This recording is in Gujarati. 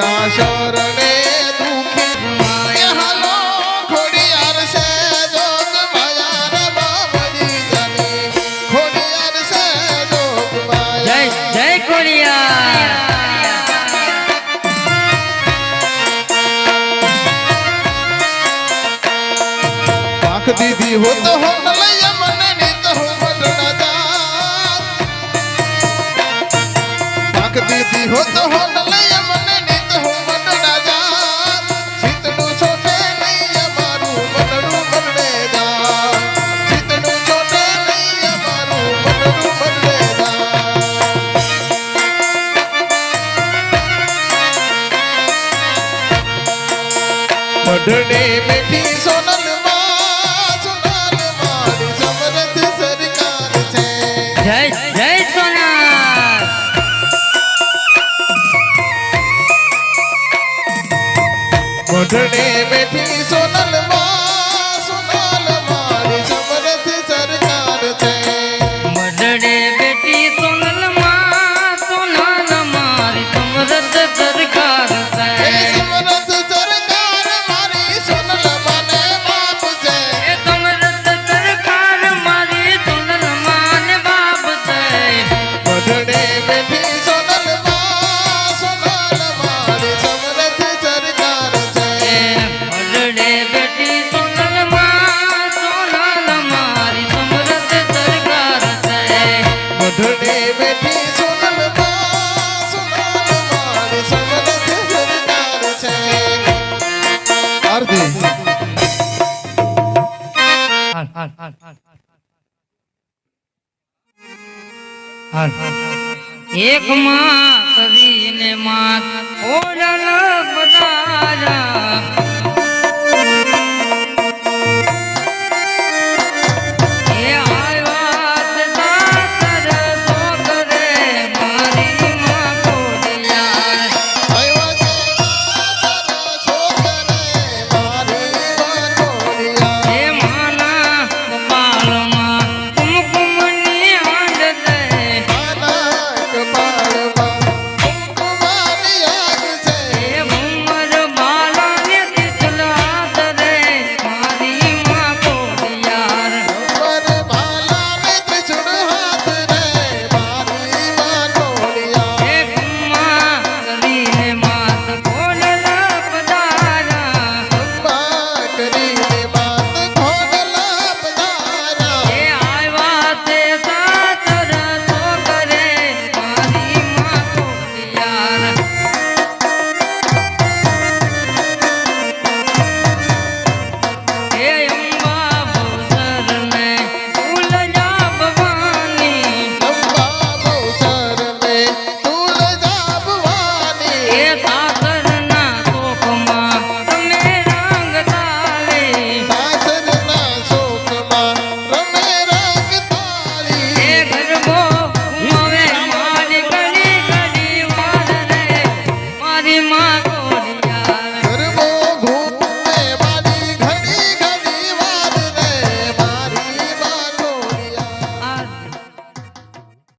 તારા શરણે દુખી માય હાલો ખોડી અરસે જોગ માયા હો તો હો મને ની તો હો બટડા જા આંખ દીધી હો તો હો મઢને બેઠી સોનલમાં સોનલ મારી સમર્થ સરકાર છે. જય જય સોનલ મઢને સોનલ આરતી એક માં કરીને માં ઓડલ બધા